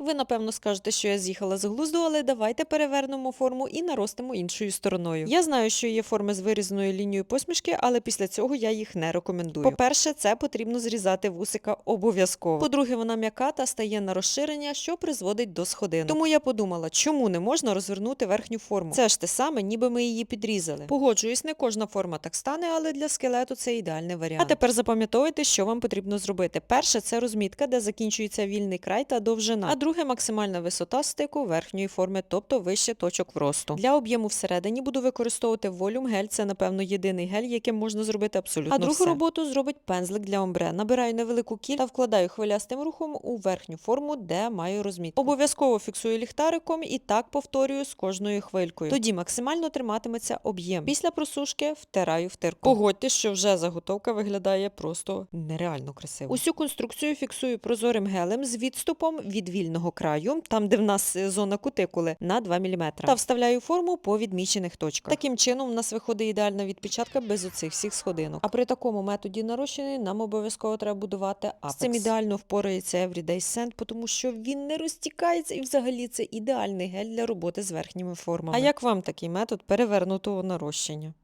Ви напевно скажете, що я з'їхала з глузду, але давайте перевернемо форму і наростимо іншою стороною. Я знаю, що є форми з вирізаною лінією посмішки, але після цього я їх не рекомендую. По-перше, це потрібно зрізати вусика обов'язково. По-друге, вона м'яка та стає на розширення, що призводить до сходинок. Тому я подумала, чому не можна розвернути верхню форму. Це ж те саме, ніби ми її підрізали. Погоджуюсь, не кожна форма так стане, але для скелету це ідеальний варіант. А тепер запам'ятовуйте, що вам потрібно зробити. Перше це розмітка, де закінчується вільний край та довжина. А друге максимальна висота стику верхньої форми, тобто вище точок вросту. Для об'єму всередині буду використовувати волюм гель. Це напевно єдиний гель, яким можна зробити абсолютно. А другу все. роботу зробить пензлик для омбре. Набираю невелику кіль та вкладаю хвилястим рухом у верхню форму, де маю розмітку. Обов'язково фіксую ліхтариком і так повторюю з кожною хвилькою. Тоді максимально триматиметься об'єм. Після просушки втираю втирку. Погодьте, що вже заготовка виглядає просто нереально красиво. Усю конструкцію фіксую прозорим гелем з відступом від вільного краю, там де в нас е, зона кутикули, на 2 мм. Та вставляю форму по відмічених точках. Таким чином, в нас виходить ідеальна відпечатка без оцих всіх сходинок. А при такому методі нарощення нам обов'язково треба будувати апекс. З цим ідеально впорається Everyday Sand, тому що він не розтікається і взагалі це ідеальний гель для роботи з верхніми формами. А як вам такий метод перевернутого нарощення?